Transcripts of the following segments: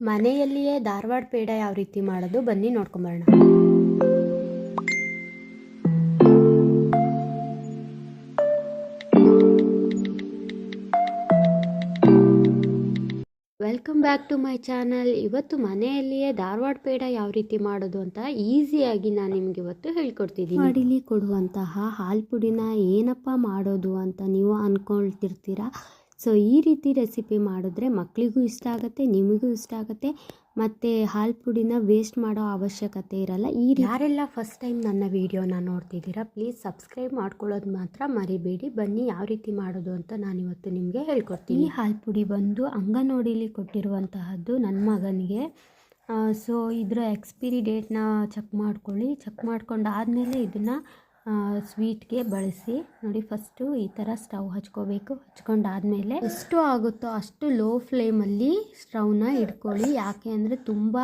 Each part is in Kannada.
ಮನೆಯಲ್ಲಿಯೇ ಧಾರವಾಡ ಪೇಡ ಯಾವ ರೀತಿ ಮಾಡೋದು ಬನ್ನಿ ನೋಡ್ಕೊಂಬರೋಣ. Welcome back to my channel ಇವತ್ತು ಮನೆಯಲ್ಲಿಯೇ ಧಾರವಾಡ ಪೇಡ ಯಾವ ರೀತಿ ಮಾಡೋದು ಅಂತ ಈಸಿಯಾಗಿ ನಾನು ನಿಮ್ಗೆ ಇವತ್ತು ಹೇಳ್ಕೊಡ್ತಿದ್ದೀನಿ. ಮಾಡಿಲಿ ಕೊಡುವಂತಹ ಹಾಲು ಪುಡಿನ ಏನಪ್ಪ ಮಾಡೋದು ಅಂತ ನೀವು ಅಂದ್ಕೊಳ್ತಿರ್ತೀರಾ ಸೊ ಈ ರೀತಿ ರೆಸಿಪಿ ಮಾಡಿದ್ರೆ ಮಕ್ಕಳಿಗೂ ಇಷ್ಟ ಆಗುತ್ತೆ ನಿಮಗೂ ಇಷ್ಟ ಆಗುತ್ತೆ ಮತ್ತು ಹಾಲು ಪುಡಿನ ವೇಸ್ಟ್ ಮಾಡೋ ಅವಶ್ಯಕತೆ ಇರಲ್ಲ. ಈ ಯಾರೆಲ್ಲ ಫಸ್ಟ್ ಟೈಮ್ ನನ್ನ ವೀಡಿಯೋನ ನೋಡ್ತಿದ್ದೀರಾ ಪ್ಲೀಸ್ ಸಬ್ಸ್ಕ್ರೈಬ್ ಮಾಡ್ಕೊಳ್ಳೋದು ಮಾತ್ರ ಮರಿಬೇಡಿ. ಬನ್ನಿ ಯಾವ ರೀತಿ ಮಾಡೋದು ಅಂತ ನಾನಿವತ್ತು ನಿಮಗೆ ಹೇಳ್ಕೊಡ್ತೀನಿ. ಈ ಹಾಲು ಪುಡಿ ಬಂದು ಅಂಗನವಾಡಿಲಿ ಕೊಟ್ಟಿರುವಂತಹದ್ದು ನನ್ನ ಮಗನಿಗೆ. ಸೊ ಇದರ ಎಕ್ಸ್ಪಿರಿ ಡೇಟ್ನ ಚೆಕ್ ಮಾಡ್ಕೊಳ್ಳಿ. ಚೆಕ್ ಮಾಡ್ಕೊಂಡಾದಮೇಲೆ ಇದನ್ನು ಸ್ವೀಟ್ಗೆ ಬಳಸಿ. ನೋಡಿ ಫಸ್ಟು ಈ ಥರ ಸ್ಟವ್ ಹಚ್ಕೋಬೇಕು. ಹಚ್ಕೊಂಡಾದಮೇಲೆ ಎಷ್ಟು ಆಗುತ್ತೋ ಅಷ್ಟು ಲೋ ಫ್ಲೇಮಲ್ಲಿ ಸ್ಟವ್ನ ಇಟ್ಕೊಳ್ಳಿ. ಯಾಕೆ ಅಂದರೆ ತುಂಬ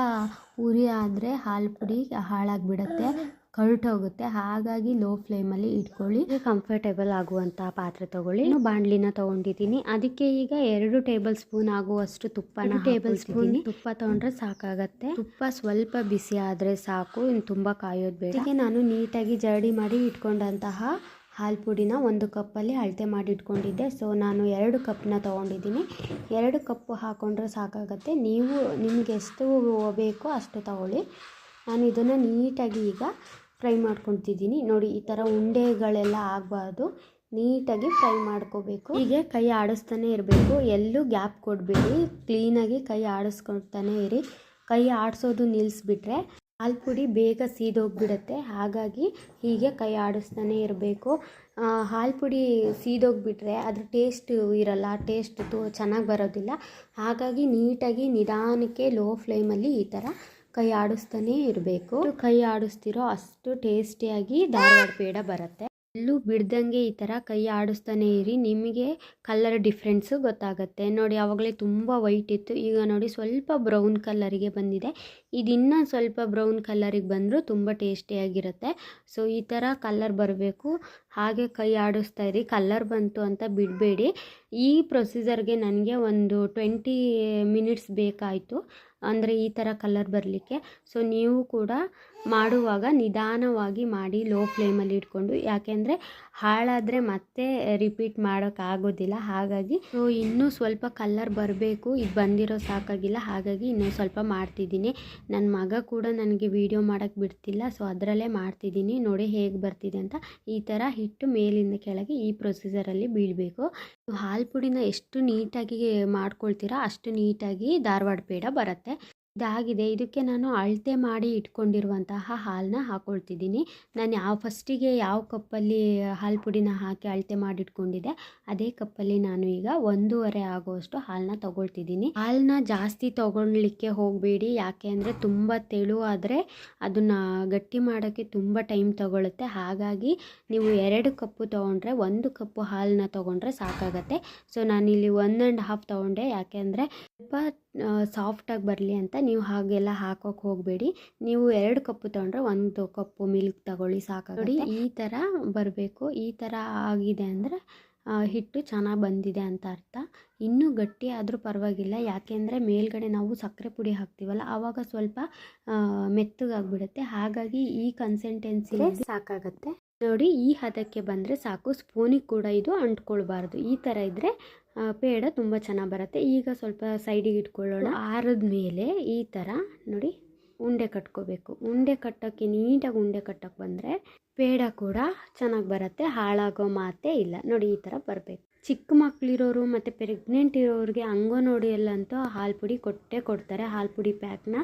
ಉರಿ ಆದರೆ ಹಾಲು ಪುಡಿ ಹಾಳಾಗಿಬಿಡತ್ತೆ. ಕರ್ಟೋಗುತ್ತೆ ಹಾಗಾಗಿ ಲೋ ಫ್ಲೇಮಲ್ಲಿ ಇಟ್ಕೊಳ್ಳಿ. ಕಂಫರ್ಟೇಬಲ್ ಆಗುವಂತಹ ಪಾತ್ರೆ ತಗೊಳ್ಳಿ. ನಾನು ಬಾಣಲಿನ ತಗೊಂಡಿದ್ದೀನಿ. ಅದಕ್ಕೆ ಈಗ ಎರಡು ಟೇಬಲ್ ಸ್ಪೂನ್ ಆಗುವಷ್ಟು ತುಪ್ಪನ ಟೇಬಲ್ ಸ್ಪೂನ್ ತುಪ್ಪ ತಗೊಂಡ್ರೆ ಸಾಕಾಗತ್ತೆ. ತುಪ್ಪ ಸ್ವಲ್ಪ ಬಿಸಿ ಆದರೆ ಸಾಕು. ಇನ್ನು ತುಂಬ ಕಾಯೋದು ಬೇಡ. ನಾನು ನೀಟಾಗಿ ಜರಡಿ ಮಾಡಿ ಇಟ್ಕೊಂಡಂತಹ ಹಾಲು ಪುಡಿನ ಒಂದು ಕಪ್ಪಲ್ಲಿ ಅಳತೆ ಮಾಡಿ ಇಟ್ಕೊಂಡಿದ್ದೆ. ಸೊ ನಾನು ಎರಡು ಕಪ್ನ ತೊಗೊಂಡಿದ್ದೀನಿ. ಎರಡು ಕಪ್ಪು ಹಾಕೊಂಡ್ರೆ ಸಾಕಾಗತ್ತೆ. ನೀವು ನಿಮಗೆ ಎಷ್ಟು ಬೇಕೋ ಅಷ್ಟು ತಗೊಳ್ಳಿ. ನಾನು ಇದನ್ನು ನೀಟಾಗಿ ಈಗ ಫ್ರೈ ಮಾಡ್ಕೊತಿದ್ದೀನಿ. ನೋಡಿ, ಈ ಥರ ಉಂಡೆಗಳೆಲ್ಲ ಆಗಬಾರ್ದು. ನೀಟಾಗಿ ಫ್ರೈ ಮಾಡ್ಕೋಬೇಕು. ಹೀಗೆ ಕೈ ಆಡಿಸ್ತಾನೆ ಇರಬೇಕು. ಎಲ್ಲೂ ಗ್ಯಾಪ್ ಕೊಡಬೇಡಿ. ಕ್ಲೀನಾಗಿ ಕೈ ಆಡಿಸ್ಕೊಳ್ತಾನೆ ಇರಿ. ಕೈ ಆಡಿಸೋದು ನಿಲ್ಲಿಸ್ಬಿಟ್ರೆ ಹಾಲು ಪುಡಿ ಬೇಗ ಸೀದೋಗ್ಬಿಡುತ್ತೆ. ಹಾಗಾಗಿ ಹೀಗೆ ಕೈ ಆಡಿಸ್ತಾನೆ ಇರಬೇಕು. ಹಾಲು ಪುಡಿ ಸೀದೋಗಿಬಿಟ್ರೆ ಅದ್ರ ಟೇಸ್ಟ್ ಇರಲ್ಲ. ಟೇಸ್ಟ್ ಚೆನ್ನಾಗಿ ಬರೋದಿಲ್ಲ. ಹಾಗಾಗಿ ನೀಟಾಗಿ ನಿಧಾನಕ್ಕೆ ಲೋ ಫ್ಲೇಮಲ್ಲಿ ಈ ಥರ ಕೈ ಆಡಿಸ್ತಾನೆ ಇರಬೇಕು. ಕೈ ಆಡಿಸ್ತಿರೋ ಅಷ್ಟು ಟೇಸ್ಟಿಯಾಗಿ ಧಾರವಾಡ ಪೇಡ ಬರುತ್ತೆ. ಎಲ್ಲೂ ಬಿಡ್ದಂಗೆ ಈ ಥರ ಕೈ ಆಡಿಸ್ತಾನೆ ಇರಿ. ನಿಮಗೆ ಕಲರ್ ಡಿಫ್ರೆನ್ಸು ಗೊತ್ತಾಗುತ್ತೆ. ನೋಡಿ, ಆವಾಗಲೇ ತುಂಬ ವೈಟ್ ಇತ್ತು. ಈಗ ನೋಡಿ, ಸ್ವಲ್ಪ ಬ್ರೌನ್ ಕಲರಿಗೆ ಬಂದಿದೆ. ಇದು ಸ್ವಲ್ಪ ಬ್ರೌನ್ ಕಲರಿಗೆ ಬಂದರೂ ತುಂಬ ಟೇಸ್ಟಿಯಾಗಿರುತ್ತೆ. ಸೊ, ಈ ಥರ ಕಲರ್ ಬರಬೇಕು. ಹಾಗೆ ಕೈ ಆಡಿಸ್ತಾ ಇರಿ. ಕಲರ್ ಬಂತು ಅಂತ ಬಿಡಬೇಡಿ. ಈ ಪ್ರೊಸೀಜರ್ಗೆ ನನಗೆ ಒಂದು ಟ್ವೆಂಟಿ ಮಿನಿಟ್ಸ್ ಬೇಕಾಯಿತು. ಅಂದರೆ ಈ ಥರ ಕಲರ್ ಬರಲಿಕ್ಕೆ. ಸೊ ನೀವು ಕೂಡ ಮಾಡುವಾಗ ನಿಧಾನವಾಗಿ ಮಾಡಿ ಲೋ ಫ್ಲೇಮಲ್ಲಿ ಇಟ್ಕೊಂಡು, ಯಾಕೆಂದರೆ ಹಾಳಾದರೆ ಮತ್ತೆ ರಿಪೀಟ್ ಮಾಡೋಕ್ಕಾಗೋದಿಲ್ಲ ಹಾಗಾಗಿ ಸೊ ಇನ್ನೂ ಸ್ವಲ್ಪ ಕಲ್ಲರ್ ಬರಬೇಕು, ಇದು ಬಂದಿರೋ ಸಾಕಾಗಿಲ್ಲ. ಹಾಗಾಗಿ ಇನ್ನೂ ಸ್ವಲ್ಪ ಮಾಡ್ತಿದ್ದೀನಿ. ನನ್ನ ಮಗ ಕೂಡ ನನಗೆ ವೀಡಿಯೋ ಮಾಡೋಕ್ಕೆ ಬಿಡ್ತಿಲ್ಲ ಸೊ ಅದರಲ್ಲೇ ಮಾಡ್ತಿದ್ದೀನಿ. ನೋಡಿ ಹೇಗೆ ಬರ್ತಿದೆ ಅಂತ. ಈ ಥರ ಹಿಟ್ಟು ಮೇಲಿಂದ ಕೆಳಗೆ ಈ ಪ್ರೊಸೀಜರಲ್ಲಿ ಬೀಳಬೇಕು. ಹಾಲು ಪುಡಿನ ಎಷ್ಟು ನೀಟಾಗಿ ಮಾಡ್ಕೊಳ್ತೀರಾ, ಅಷ್ಟು ನೀಟಾಗಿ ಧಾರವಾಡ ಪೇಡ ಬರುತ್ತೆ. ಇದಾಗಿದೆ. ಇದಕ್ಕೆ ನಾನು ಅಳತೆ ಮಾಡಿ ಇಟ್ಕೊಂಡಿರುವಂತಹ ಹಾಲನ್ನ ಹಾಕ್ಕೊಳ್ತಿದ್ದೀನಿ ನಾನು ಯಾವ ಫಸ್ಟಿಗೆ ಯಾವ ಕಪ್ಪಲ್ಲಿ ಹಾಲು ಪುಡಿನ ಹಾಕಿ ಅಳತೆ ಮಾಡಿ ಇಟ್ಕೊಂಡಿದ್ದೆ ಅದೇ ಕಪ್ಪಲ್ಲಿ ನಾನು ಈಗ ಒಂದೂವರೆ ಆಗುವಷ್ಟು ಹಾಲನ್ನ ತಗೊಳ್ತಿದ್ದೀನಿ. ಹಾಲನ್ನ ಜಾಸ್ತಿ ತಗೊಳ್ಲಿಕ್ಕೆ ಹೋಗಬೇಡಿ. ಯಾಕೆ ಅಂದರೆ ತುಂಬ ತೆಳು ಆದರೆ ಅದನ್ನು ಗಟ್ಟಿ ಮಾಡೋಕ್ಕೆ ತುಂಬ ಟೈಮ್ ತಗೊಳುತ್ತೆ. ಹಾಗಾಗಿ ನೀವು ಎರಡು ಕಪ್ಪು ತೊಗೊಂಡ್ರೆ ಒಂದು ಕಪ್ಪು ಹಾಲನ್ನ ತೊಗೊಂಡ್ರೆ ಸಾಕಾಗತ್ತೆ. ಸೊ ನಾನಿಲ್ಲಿ ಒನ್ ಆ್ಯಂಡ್ ಹಾಫ್ ತೊಗೊಂಡೆ. ಯಾಕೆ ಅಂದರೆ ಸ್ವಲ್ಪ ಸಾಫ್ಟಾಗಿ ಬರಲಿ ಅಂತ ನೀವು ಹಾಗೆಲ್ಲ ಹಾಕೋಕೆ ಹೋಗಬೇಡಿ. ನೀವು ಎರಡು ಕಪ್ಪು ತೊಗೊಂಡ್ರೆ ಒಂದು ಕಪ್ಪು ಮಿಲ್ಕ್ ತಗೊಳ್ಳಿ ಸಾಕಾಗಿ ನೋಡಿ ಈ ಥರ ಬರಬೇಕು. ಈ ಥರ ಆಗಿದೆ ಅಂದರೆ ಹಿಟ್ಟು ಚೆನ್ನಾಗಿ ಬಂದಿದೆ ಅಂತ ಅರ್ಥ. ಇನ್ನೂ ಗಟ್ಟಿ ಆದರೂ ಪರವಾಗಿಲ್ಲ. ಯಾಕೆಂದರೆ ಮೇಲ್ಗಡೆ ನಾವು ಸಕ್ಕರೆ ಪುಡಿ ಹಾಕ್ತೀವಲ್ಲ ಆವಾಗ ಸ್ವಲ್ಪ ಮೆತ್ತಗಾಗ್ಬಿಡುತ್ತೆ. ಹಾಗಾಗಿ ಈ ಕನ್ಸಿಸ್ಟೆನ್ಸಿ ಸಾಕಾಗತ್ತೆ. ನೋಡಿ ಈ ಹದಕ್ಕೆ ಬಂದರೆ ಸಾಕು. ಸ್ಪೂನಿಗೆ ಕೂಡ ಇದು ಅಂಟ್ಕೊಳ್ಬಾರ್ದು. ಈ ಥರ ಇದ್ದರೆ ಪೇಡ ತುಂಬ ಚೆನ್ನಾಗಿ ಬರುತ್ತೆ. ಈಗ ಸ್ವಲ್ಪ ಸೈಡಿಗೆ ಇಟ್ಕೊಳ್ಳೋಣ. ಆರದ ಮೇಲೆ ಈ ಥರ ನೋಡಿ, ಉಂಡೆ ಕಟ್ಕೋಬೇಕು. ಉಂಡೆ ಕಟ್ಟೋಕ್ಕೆ ನೀಟಾಗಿ ಉಂಡೆ ಕಟ್ಟೋಕ್ಕೆ ಬಂದರೆ ಪೇಡ ಕೂಡ ಚೆನ್ನಾಗಿ ಬರುತ್ತೆ. ಹಾಳಾಗೋ ಮಾತೇ ಇಲ್ಲ. ನೋಡಿ, ಈ ಥರ ಬರಬೇಕು. ಚಿಕ್ಕ ಮಕ್ಕಳಿರೋರು ಮತ್ತು ಪ್ರೆಗ್ನೆಂಟ್ ಇರೋರಿಗೆ ಅಂಗನವಾಡಿಯಲ್ಲಂತೂ ಹಾಲು ಪುಡಿ ಕೊಟ್ಟೇ ಕೊಡ್ತಾರೆ, ಹಾಲು ಪುಡಿ ಪ್ಯಾಕ್ನ.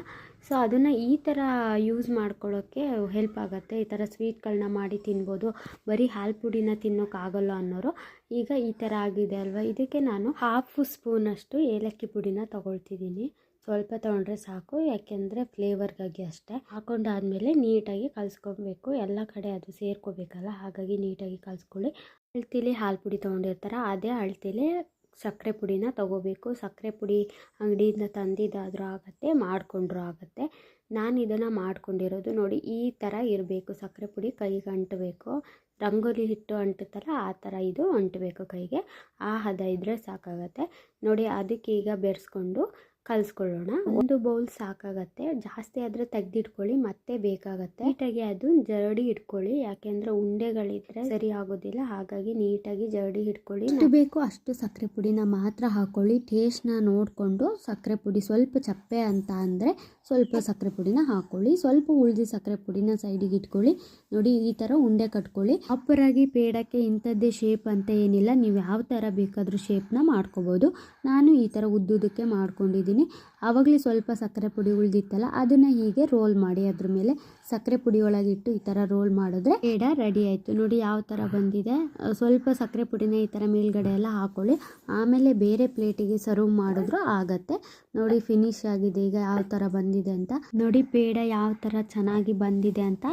ಸೊ, ಅದನ್ನು ಈ ಥರ ಯೂಸ್ ಮಾಡ್ಕೊಳ್ಳೋಕ್ಕೆ ಹೆಲ್ಪ್ ಆಗುತ್ತೆ. ಈ ಥರ ಸ್ವೀಟ್ಗಳನ್ನ ಮಾಡಿ ತಿನ್ಬೋದು. ಬರೀ ಹಾಲು ಪುಡಿನ ತಿನ್ನೋಕ್ಕಾಗಲ್ಲ ಅನ್ನೋರು. ಈಗ ಈ ಥರ ಆಗಿದೆ ಅಲ್ವಾ? ಇದಕ್ಕೆ ನಾನು ಹಾಫ್ ಸ್ಪೂನಷ್ಟು ಏಲಕ್ಕಿ ಪುಡಿನ ತೊಗೊಳ್ತಿದ್ದೀನಿ. ಸ್ವಲ್ಪ ತೊಗೊಂಡ್ರೆ ಸಾಕು, ಯಾಕೆಂದರೆ ಫ್ಲೇವರ್ಗಾಗಿ ಅಷ್ಟೇ. ಹಾಕೊಂಡಾದ್ಮೇಲೆ ನೀಟಾಗಿ ಕಲಿಸ್ಕೊಬೇಕು. ಎಲ್ಲ ಕಡೆ ಅದು ಸೇರ್ಕೋಬೇಕಲ್ಲ, ಹಾಗಾಗಿ ನೀಟಾಗಿ ಕಲಿಸ್ಕೊಳ್ಳಿ. ಅಳ್ತಿಲಿ ಹಾಲು ಪುಡಿ ತೊಗೊಂಡಿರ್ತಾರೆ, ಅದೇ ಅಳ್ತಿಲಿ ಸಕ್ಕರೆ ಪುಡಿನ ತೊಗೋಬೇಕು. ಸಕ್ಕರೆ ಪುಡಿ ಅಂಗಡಿಯಿಂದ ತಂದಿದ್ದಾದರೂ ಆಗುತ್ತೆ, ಮಾಡಿಕೊಂಡ್ರೂ ಆಗುತ್ತೆ. ನಾನು ಇದನ್ನು ಮಾಡ್ಕೊಂಡಿರೋದು ನೋಡಿ, ಈ ಥರ ಇರಬೇಕು. ಸಕ್ಕರೆ ಪುಡಿ ಕೈಗೆ ಅಂಟಬೇಕು. ರಂಗೋಲಿ ಹಿಟ್ಟು ಅಂಟುತ್ತಲ್ಲ ಆ ಥರ ಇದು ಅಂಟಬೇಕು ಕೈಗೆ. ಆ ಹದ ಇದ್ದರೆ ಸಾಕಾಗತ್ತೆ. ನೋಡಿ ಈಗ ಬೆರೆಸ್ಕೊಂಡು ಕಲಿಸ್ಕೊಳ್ಳೋಣ. ಒಂದು ಬೌಲ್ ಸಾಕಾಗತ್ತೆ. ಜಾಸ್ತಿ ಆದರೆ ತೆಗೆದಿಟ್ಕೊಳ್ಳಿ ಮತ್ತೆ ಬೇಕಾಗತ್ತೆ. ನೀಟಾಗಿ ಅದು ಜರಡಿ ಇಟ್ಕೊಳ್ಳಿ ಯಾಕೆಂದ್ರೆ ಉಂಡೆಗಳಿದ್ರೆ ಸರಿ ಆಗೋದಿಲ್ಲ. ಹಾಗಾಗಿ ನೀಟಾಗಿ ಜರಡಿ ಇಟ್ಕೊಳ್ಳಿ. ಎಷ್ಟು ಬೇಕು ಅಷ್ಟು ಸಕ್ಕರೆ ಪುಡಿನ ಮಾತ್ರ ಹಾಕೊಳ್ಳಿ. ಟೇಸ್ಟ್ನ ನೋಡಿಕೊಂಡು ಸಕ್ಕರೆ ಪುಡಿ ಸ್ವಲ್ಪ ಚಪ್ಪೆ ಅಂತ ಅಂದರೆ ಸ್ವಲ್ಪ ಸಕ್ಕರೆ ಪುಡಿನ ಹಾಕೊಳ್ಳಿ. ಸ್ವಲ್ಪ ಉಳಿದಿ ಸಕ್ಕರೆ ಪುಡಿನ ಸೈಡಿಗೆ ಇಟ್ಕೊಳ್ಳಿ. ನೋಡಿ ಈ ಥರ ಉಂಡೆ ಕಟ್ಕೊಳ್ಳಿ. ಅಪ್ಪರಾಗಿ ಪೇಡಕ್ಕೆ ಇಂಥದ್ದೇ ಶೇಪ್ ಅಂತ ಏನಿಲ್ಲ. ನೀವು ಯಾವ ಥರ ಬೇಕಾದರೂ ಶೇಪ್ನ ಮಾಡ್ಕೋಬೋದು. ನಾನು ಈ ಥರ ಉದ್ದುದಕ್ಕೆ ಮಾಡ್ಕೊಂಡಿದ್ದೀನಿ. ಆವಾಗಲೇ ಸ್ವಲ್ಪ ಸಕ್ಕರೆ ಪುಡಿ ಉಳಿದಿತ್ತಲ್ಲ, ಅದನ್ನು ಹೀಗೆ ರೋಲ್ ಮಾಡಿ ಅದ್ರ ಮೇಲೆ ಸಕ್ಕರೆ ಪುಡಿ ಒಳಗಿಟ್ಟು ಈ ಥರ ರೋಲ್ ಮಾಡಿದ್ರೆ ಬೇಡ ರೆಡಿ ಆಯಿತು. ನೋಡಿ ಯಾವ ಥರ ಬಂದಿದೆ. ಸ್ವಲ್ಪ ಸಕ್ಕರೆ ಪುಡಿನ ಈ ಥರ ಮೇಲ್ಗಡೆ ಎಲ್ಲ ಹಾಕೊಳ್ಳಿ. ಆಮೇಲೆ ಬೇರೆ ಪ್ಲೇಟಿಗೆ ಸರ್ವ್ ಮಾಡಿದ್ರು ಆಗತ್ತೆ. ನೋಡಿ ಫಿನಿಶ್ ಆಗಿದೆ, ಈಗ ಯಾವ ಥರ ಬಂದಿದೆ ಅಂತ. ನೋಡಿ ಪೇಡ ಯಾವ ಥರ ಚೆನ್ನಾಗಿ ಬಂದಿದೆ ಅಂತ.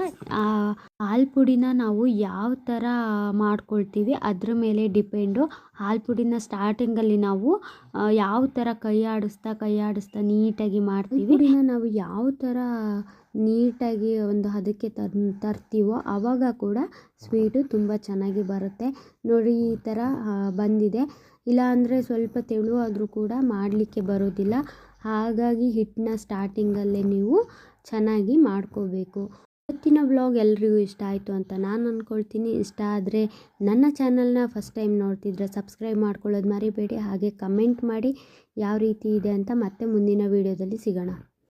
ಹಾಲು ಪುಡಿನ ನಾವು ಯಾವ ಥರ ಮಾಡ್ಕೊಳ್ತೀವಿ, ಅದ್ರ ಮೇಲೆ ಡಿಪೆಂಡು ಹಾಲು ಪುಡಿನ ಸ್ಟಾರ್ಟಿಂಗಲ್ಲಿ ನಾವು ಯಾವ ಥರ ಕೈ ಆಡಿಸ್ತಾ, ಕೈ ಆಡಿಸ್ತಾ ನೀಟಾಗಿ ಮಾಡ್ತೀವಿ. ಪುಡಿನ ನಾವು ಯಾವ ಥರ ನೀಟಾಗಿ ಒಂದು ಹದಕ್ಕೆ ತಂದು ತರ್ತೀವೋ ಆವಾಗ ಕೂಡ ಸ್ವೀಟು ತುಂಬ ಚೆನ್ನಾಗಿ ಬರುತ್ತೆ. ನೋಡಿ ಈ ಥರ ಬಂದಿದೆ. ಇಲ್ಲ ಅಂದರೆ ಸ್ವಲ್ಪ ತೆಳುವಾದರೂ ಕೂಡ ಮಾಡಲಿಕ್ಕೆ ಬರೋದಿಲ್ಲ. ಹಾಗಾಗಿ ಹಿಟ್ಟನ್ನ ಸ್ಟಾರ್ಟಿಂಗಲ್ಲೇ ನೀವು ಚೆನ್ನಾಗಿ ಮಾಡ್ಕೋಬೇಕು. ಇವತ್ತಿನ ವ್ಲಾಗ್ ಎಲ್ರಿಗೂ ಇಷ್ಟ ಆಯಿತು ಅಂತ ನಾನು ಅಂದ್ಕೊಳ್ತೀನಿ ಇಷ್ಟ ಆದರೆ ನನ್ನ ಚಾನಲ್ನ ಫಸ್ಟ್ ಟೈಮ್ ನೋಡ್ತಿದ್ರೆ ಸಬ್ಸ್ಕ್ರೈಬ್ ಮಾಡ್ಕೊಳ್ಳೋದು ಮರಿಬೇಡಿ. ಹಾಗೆ ಕಮೆಂಟ್ ಮಾಡಿ ಯಾವ ರೀತಿ ಇದೆ ಅಂತ ಮತ್ತೆ ಮುಂದಿನ ವೀಡಿಯೋದಲ್ಲಿ ಸಿಗೋಣ.